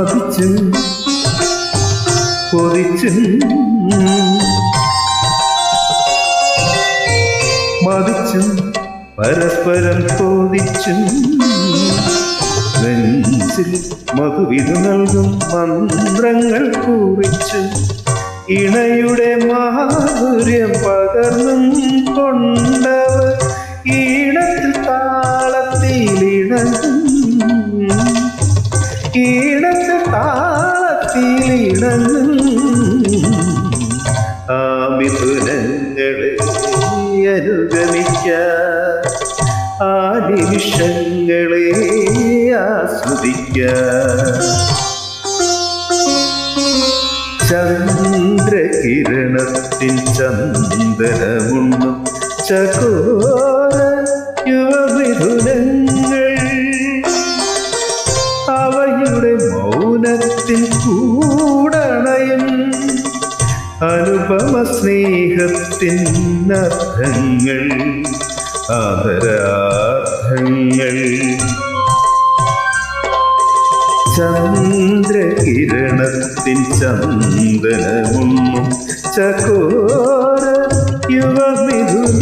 മതിച്ചും കൊതിച്ചും മതിച്ചും പരസ്പരം ചോദിച്ചും നെഞ്ചിൽ മധുവിധു നൽകും മന്ത്രങ്ങൾ കുറിച്ചും ഇണയുടെ മാധുര്യം പകർന്നും കൊണ്ടവർ ഈണത്തിൽ താളത്തിലിണങ്ങും ഈണത്തിൽ താളത്തിലിണങ്ങും ആ അനുഗമിക്ക ആ നിമിഷങ്ങളെ ആസ്വദിക്ക. ചന്ദ്രകിരണത്തിൻ ചന്ദനമുണ്ണും ചകോര സ്നേഹത്തിൻ കൂടണയും അനുപമ സ്നേഹത്തിൻ അർത്ഥങ്ങൾ ആദരാർത്ഥങ്ങൾ ചന്ദ്രകിരണത്തിൻ ചന്ദനമുണ്ണും ചകോര യുവമിതും